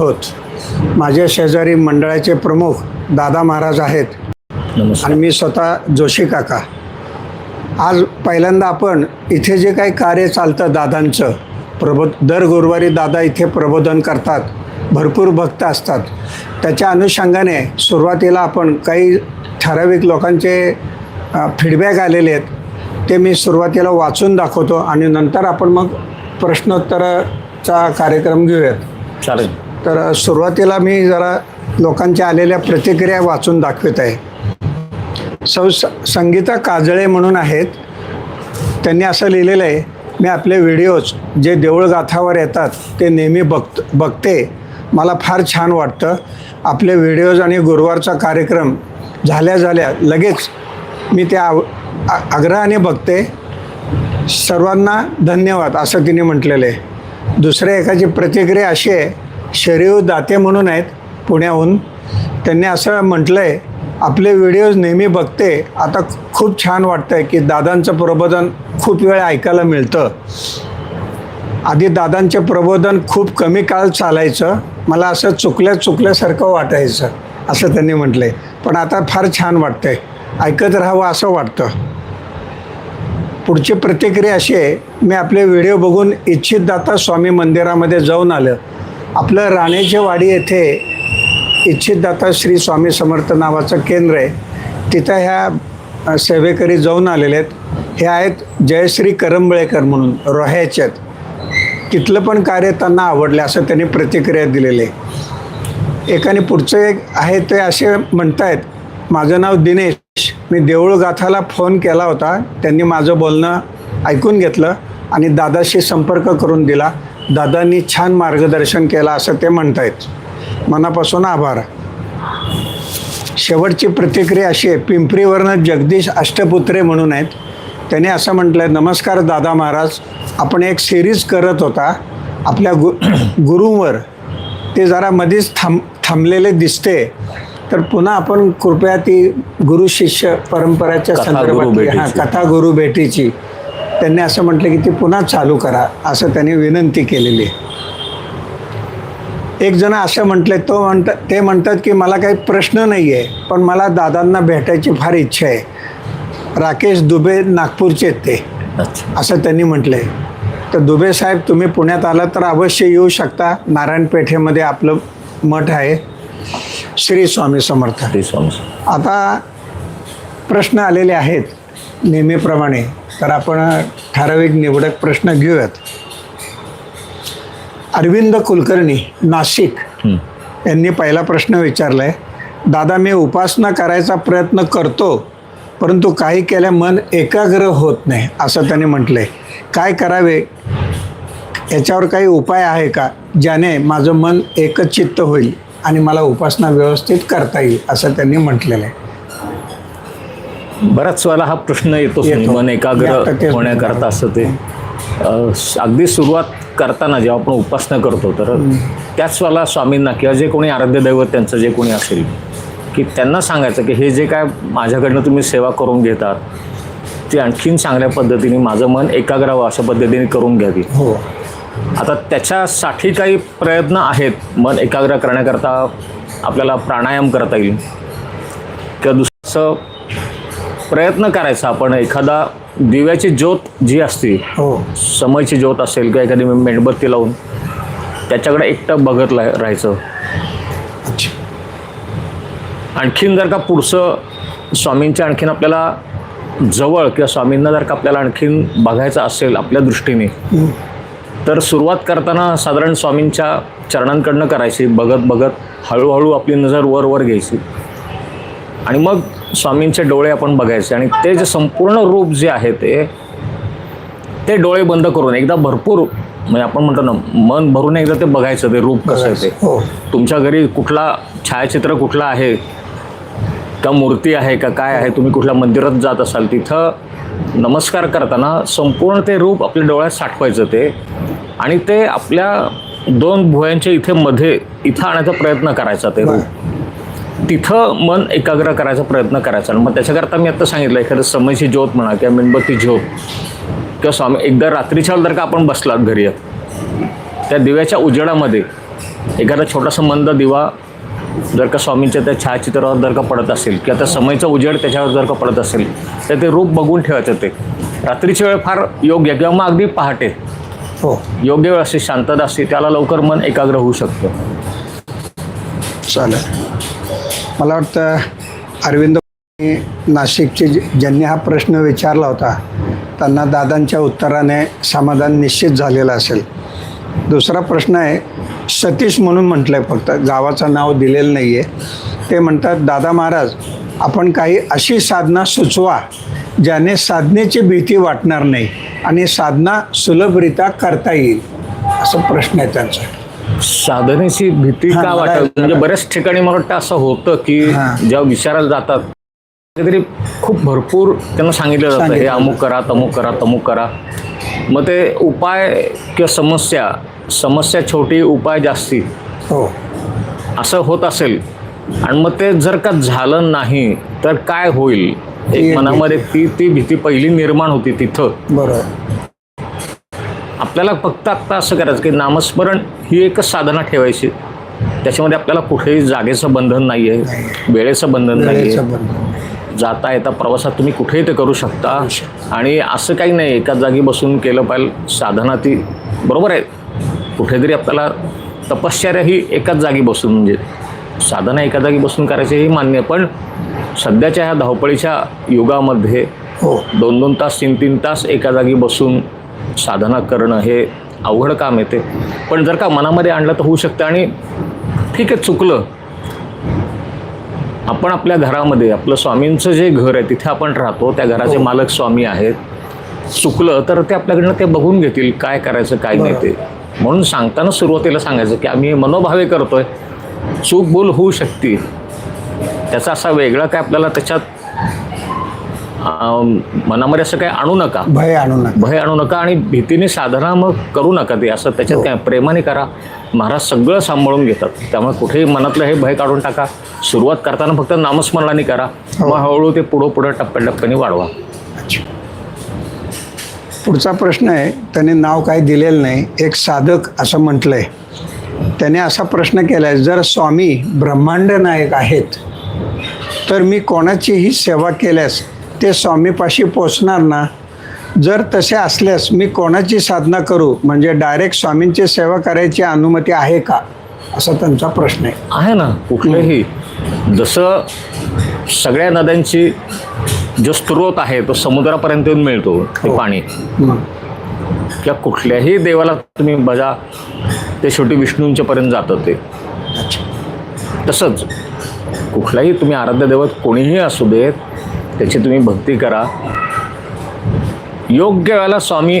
होत. माझ्या शेजारी मंडळाचे प्रमुख दादा महाराज आहेत. आणि मी स्वतः जोशी काका. आज पहिल्यांदा आपण इथे जे काही कार्य चालतं दादांचं प्रबो दर गुरुवारी दादा इथे प्रबोधन करतात भरपूर भक्त असतात. त्याच्या अनुषंगाने सुरुवातीला आपण काही ठराविक लोकांचे फीडबॅक आलेले आहेत. ते मी सुरुवातीला वाचून दाखवतो आणि नंतर आपण मग प्रश्नोत्तराचा कार्यक्रम घेऊयात. चालेल. तर सुरुवातीला मी जरा लोकांच्या आलेल्या प्रतिक्रिया वाचून दाखवित आहे. सौ स- संगीता काजळे म्हणून आहेत. त्यांनी असं लिहिलेलं आहे मी आपले व्हिडिओज जे देऊळगाथावर येतात ते नेहमी बघत बघते. मला फार छान वाटतं. आपले व्हिडिओज आणि गुरुवारचा कार्यक्रम झाल्या झाल्या लगेच मी त्या आव आग्रहाने बघते. सर्वांना धन्यवाद असं तिने म्हटलेलं आहे. दुसऱ्या एकाची प्रतिक्रिया अशी आहे शरीर दाते म्हणून आहेत पुण्याहून. त्यांनी असं म्हटलं आहे आपले व्हिडिओज नेहमी बघते. आता खूप छान वाटतं आहे की दादांचं प्रबोधन खूप वेळ ऐकायला मिळतं. आधी दादांचे प्रबोधन खूप कमी काळ चालायचं. मला असं चुकल्या चुकल्यासारखं वाटायचं असं त्यांनी म्हटलं आहे पण आता फार छान वाटतंय. ऐकत राहावं असं वाटतं. पुढची प्रतिक्रिया अशी आहे मी आपले व्हिडिओ बघून इच्छित दाता स्वामी मंदिरामध्ये जाऊन आलं. आपलं राणेच्या वाडी येथे इच्छितदाता श्री स्वामी समर्थ नावाचं केंद्र आहे. तिथं ह्या सेवेकरी जाऊन आलेले आहेत. हे आहेत जयश्री करंबळेकर म्हणून रोह्याचे आहेत. तिथलं पण कार्य त्यांना आवडलं असं त्यांनी प्रतिक्रिया दिलेली आहे. एकाने पुढचं एक आहे ते असे म्हणतायत माझं नाव दिनेश. मी देऊळ गाथाला फोन केला होता. त्यांनी माझं बोलणं ऐकून घेतलं. आणि दादाशी संपर्क करून दिला. दादांनी छान मार्गदर्शन केलं असं ते म्हणतायत. मनापासून आभार. शेवटची प्रतिक्रिया अशी आहे पिंपरीवरनं जगदीश अष्टपुत्रे म्हणून आहेत. त्याने असं म्हटलं आहे नमस्कार दादा महाराज आपण एक सिरीज करत होता. आपल्या गु गुरूंवर. ते जरा मध्येच थांब थांबलेले दिसते. तर पुन्हा आपण कृपया ती गुरु शिष्य परंपराच्या संदर्भात. हां कथा गुरु भेटीची त्यांनी असं म्हटलं की ती पुन्हा चालू करा असं त्यांनी विनंती केलेली आहे. एक जण असं म्हटले तो म्हणतात ते म्हणतात की मला काही प्रश्न नाही आहे पण मला दादांना भेटायची फार इच्छा आहे. राकेश दुबे नागपूरचे आहेत ते. असं त्यांनी म्हटलं. आहे तर दुबे साहेब तुम्ही पुण्यात आलात तर अवश्य येऊ शकता. नारायण पेठेमध्ये आपलं मठ आहे. श्री स्वामी समर्थ. श्री स्वामी आता प्रश्न आलेले आहेत नेहमीप्रमाणे. तर आपण ठराविक निवडक प्रश्न घेऊयात. अरविंद कुलकर्णी नाशिक. यांनी पहिला प्रश्न विचारला आहे दादा मी उपासना करायचा प्रयत्न करतो परंतु काही केल्या मन एकाग्र होत नाही असं त्यांनी म्हटलं आहे काय करावे? याच्यावर काही उपाय आहे का ज्याने माझं मन एकच चित्त होईल आणि मला उपासना व्यवस्थित करता येईल असं त्यांनी म्हटलेलं आहे. बऱ्याच वेळेला हा प्रश्न. येतो. मन एकाग्र होण्याकरता असं ते. अगदी सुरुवात करताना जेव्हा आपण उपासना करतो तर त्याच वेळेला स्वामींना किंवा जे कोणी आराध्य दैवत त्यांचं जे कोणी असेल की त्यांना सांगायचं की हे जे काय माझ्याकडनं तुम्ही सेवा करून घेतात ती आणखीन चांगल्या पद्धतीने माझं मन एकाग्र व्हावं अशा पद्धतीने करून घ्यावी हो. आता त्याच्यासाठी काही प्रयत्न आहेत मन एकाग्र करण्याकरता आपल्याला प्राणायाम करता येईल. किंवा दुसरं प्रयत्न करायचा. आपण एखादा दिव्याची ज्योत जी असते हो. समयची ज्योत असेल किंवा एखादी मेणबत्ती लावून त्याच्याकडे एकटं बघत ला- राहायचं. अच्छा. आणखीन जर का पुढचं स्वामींच्या आणखीन आपल्याला जवळ किंवा स्वामींना जर का आपल्याला आणखीन बघायचं असेल आपल्या दृष्टीने तर सुरुवात करताना साधारण स्वामींच्या चरणांकडनं करायची. बघत बघत हळूहळू आपली नजर वर वर घ्यायची. आणि मग स्वामींचे डोळे आपण बघायचे आणि ते जे संपूर्ण रूप जे आहे ते ते डोळे बंद करून एकदा भरपूर म्हणजे आपण म्हणतो ना मन भरून एकदा ते बघायचं ते रूप कसं आहे ते. हो. तुमच्या घरी कुठला छायाचित्र कुठला आहे? का मूर्ती आहे का? काय आहे? तुम्ही कुठल्या मंदिरात जात असाल? तिथं नमस्कार करताना संपूर्ण ते रूप आपल्या डोळ्यात साठवायचं ते. आणि ते आपल्या दोन भुयांच्या इथे मध्ये इथं आणायचा प्रयत्न करायचा ते रूप. तिथं मन एकाग्र करायचा प्रयत्न करायचा. मग त्याच्याकरता मी आता सांगितलं एखादं समयची ज्योत म्हणा किंवा मेणबत्ती ज्योत किंवा स्वामी एकदा रात्रीच्या जर का आपण बसलात घरी त्या दिव्याच्या उजेडामध्ये एखादा छोटासा मंद दिवा जर का स्वामींच्या त्या छायाचित्रावर जर का पडत असेल किंवा त्या समयचा उजेड त्याच्यावर जर का पडत असेल तर ते रूप बघून ठेवायचं ते रात्रीची वेळ फार योग्य किंवा मग अगदी पहाटे. हो. योग्य वेळ असते शांतता असते त्याला लवकर मन एकाग्र होऊ शकतं. चालेल. मला वाटतं अरविंद नाशिकचे ज्यांनी हा प्रश्न विचारला होता त्यांना दादांच्या उत्तराने समाधान निश्चित झालेलं असेल. दुसरा प्रश्न आहे सतीश म्हणून म्हटलं आहे फक्त गावाचं नाव दिलेलं नाही आहे ते म्हणतात दादा महाराज आपण काही अशी साधना सुचवा ज्याने साधनेची भीती वाटणार नाही आणि साधना सुलभरित्या करता येईल. असं प्रश्न आहे त्यांचा. साधनेची भीती का वाटत? म्हणजे बऱ्याच ठिकाणी मला वाटतं असं होतं की. जेव्हा विचारायला जातात काहीतरी खूप भरपूर त्यांना सांगितलं जातं हे अमुक करा तमुक करा तमुक करा. मग ते उपाय किंवा समस्या समस्या छोटी उपाय जास्ती. हो. असं होत असेल आणि मग ते जर का झालं नाही तर काय होईल? एक मनामध्ये ती ती भीती पहिली निर्माण होती तिथं. बरोबर. आपल्याला फक्त आत्ता असं करायचं की नामस्मरण ही एकच साधना ठेवायची. त्याच्यामध्ये आपल्याला कुठेही जागेचं बंधन नाही. आहे वेळेचं बंधन नाही आहे जाता येता प्रवासात तुम्ही कुठेही ते करू शकता. आणि असं काही नाही एकाच जागी बसून केलं पाहिजे साधना ती बरोबर आहे. कुठेतरी आपल्याला तपश्चर्या ही एकाच जागी बसून म्हणजे साधना एका जागी बसून करायची हे मान्य आहे. पण सध्याच्या ह्या धावपळीच्या युगामध्ये हो. दोन दोन तास तीन तीन तास एका जागी बसून साधना करणं हे अवघड काम येते पण जर का मनामध्ये आणलं तर होऊ शकतं आणि ठीक आहे चुकलं. आपण आपल्या घरामध्ये आपलं स्वामींचं जे घर आहे तिथे आपण राहतो त्या घराचे हो. मालक स्वामी आहेत. चुकलं तर ते आपल्याकडनं ते बघून घेतील काय करायचं काय नाही ते. म्हणून सांगताना सुरुवातीला सांगायचं की आम्ही मनोभावे करतोय. चूक बोल होऊ शकते. त्याचा असा वेगळा काय आपल्याला त्याच्यात मनामध्ये असं काय आणू नका. भय आणू नका. भय आणू नका आणि भीतीने साधना मग करू नका ते असं त्याच्यात काय प्रेमाने करा. महाराज सगळं सांभाळून घेतात. त्यामुळे कुठेही मनातलं हे भय काढून टाका. सुरुवात करताना फक्त नामस्मरणाने करा. मग हळूहळू ते पुढं पुढं टप्प्याटप्प्याने वाढवा. अच्छा. पुढचा प्रश्न आहे त्याने नाव काही दिलेलं नाही. एक साधक असं म्हटलंय. त्याने असा प्रश्न केला आहे जर स्वामी ब्रह्मांड नायक आहेत तर मी कोणाचीही सेवा केल्यास ते स्वामीपाशी पोचणार ना जर तसे असल्यास मी कोणाची साधना करू? म्हणजे डायरेक्ट स्वामींची सेवा करायची अनुमती आहे का? असा त्यांचा प्रश्न आहे. आहे ना. कुठलेही. जसं सगळ्या नद्यांची जो स्रोत आहे तो समुद्रापर्यंत येऊन मिळतो ते हो. पाणी. हं. किंवा कुठल्याही देवाला तुम्ही बजा ते शेवटी विष्णूंच्या पर्यंत जातं ते. तसंच कुठलाही तुम्ही आराध्य दैवत कोणीही असू देत त्याची तुम्ही भक्ती करा. योग्य वेळेला स्वामी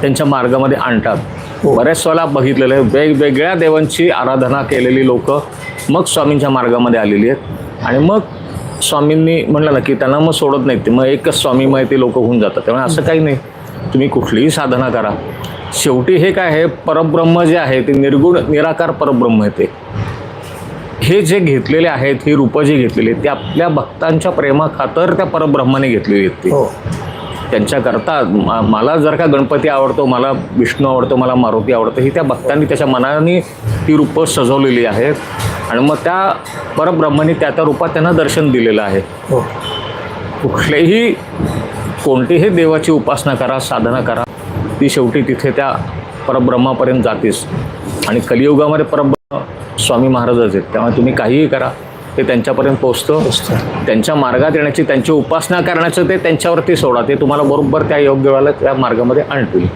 त्यांच्या मार्गामध्ये आणतात. हो. बऱ्याच वेळेला बघितलेलं आहे. वेगवेगळ्या देवांची आराधना केलेली लोक मग स्वामींच्या मार्गामध्ये आलेली आहेत. आणि मग स्वामींनी म्हणलं ना की त्यांना मग सोडत नाहीत. ते मग एकच स्वामीमय ते लोक होऊन जातात. त्यामुळे असं काही नाही. तुम्ही कुठलीही साधना करा. शेवटी हे काय आहे? परब्रह्म जे आहे ते निर्गुण निराकार परब्रह्म आहे ते. हे जे घेतलेले आहेत ही रूपं जी घेतलेली आहेत ते आपल्या भक्तांच्या प्रेमाखातर त्या परब्रह्माने घेतलेली आहेत ती. हो. त्यांच्याकरता मला जर का गणपती आवडतो मला विष्णू आवडतो मला मारुती आवडतं ही त्या भक्तांनी त्याच्या मनाने ती रूपं सजवलेली आहेत. आणि मग त्या परब्रह्माने त्या त्या रूपात त्यांना दर्शन दिलेलं आहे. हो. कुठलेही कोणतीही देवाची उपासना करा साधना करा ती शेवटी तिथे त्या परब्रह्मापर्यंत जातेच आणि कलियुगामध्ये परब्रह्म स्वामी महाराजच आहेत. त्यामुळे तुम्ही काहीही करा ते त्यांच्यापर्यंत पोचतं. त्यांच्या मार्गात येण्याची त्यांची उपासना करण्याचं ते त्यांच्यावरती सोडा. ते तुम्हाला बरोबर त्या योग्य वेळेला त्या मार्गामध्ये आणतील.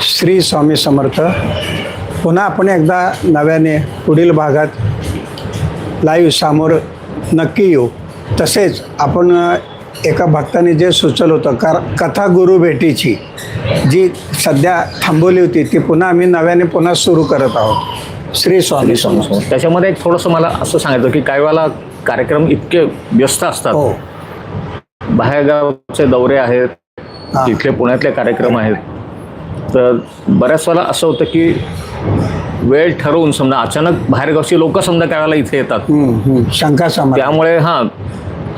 श्री स्वामी समर्थ पुन्हा आपण एकदा नव्याने पुढील भागात लाईव्ह समोर नक्की येऊ. तसेच आपण एका भक्ताने जे सुचवलं होतं कार कथा गुरु भेटीची जी सध्या थांबवली होती ती पुन्हा आम्ही नव्याने पुन्हा सुरू करत आहोत. श्री स्वामी समर्थ. त्याच्यामध्ये एक थोडंसं मला असं सांगायचं की काही वेळेला कार्यक्रम इतके व्यस्त असतात. हो. बाहेरगावचे दौरे आहेत हा. तिथले पुण्यातले कार्यक्रम आहेत. तर बऱ्याच वेळेला असं होतं की वेळ ठरवून समजा अचानक बाहेरगावची लोक समजा त्यावेळेला इथे येतात. हम्म, हम्म. शंका समाज त्यामुळे हां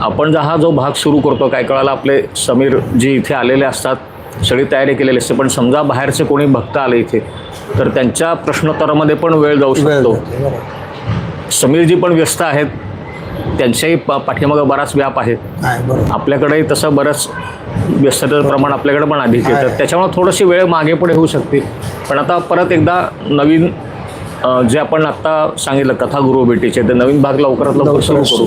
आपण जर हा जो भाग सुरू करतो काही काळाला आपले समीर जे इथे आलेले असतात सगळी तयारी केलेली असते पण समजा बाहेरचे कोणी भक्त आले इथे तर त्यांच्या प्रश्नोत्तरामध्ये पण वेळ जाऊ शकतो. समीरजी पण व्यस्त आहेत त्यांच्याही पा- पाठीमागं बराच व्याप आहे. आपल्याकडेही तसं बरंच व्यस्ततेचं प्रमाण आपल्याकडे पण अधिक आहे. तर. त्याच्यामुळे थोडीशी वेळ मागे पुढे होऊ शकते. पण आता परत एकदा नवीन जे आपण आत्ता सांगितलं कथा गुरु भेटीचे ते नवीन भाग लवकरात लवकर सुरू. करू.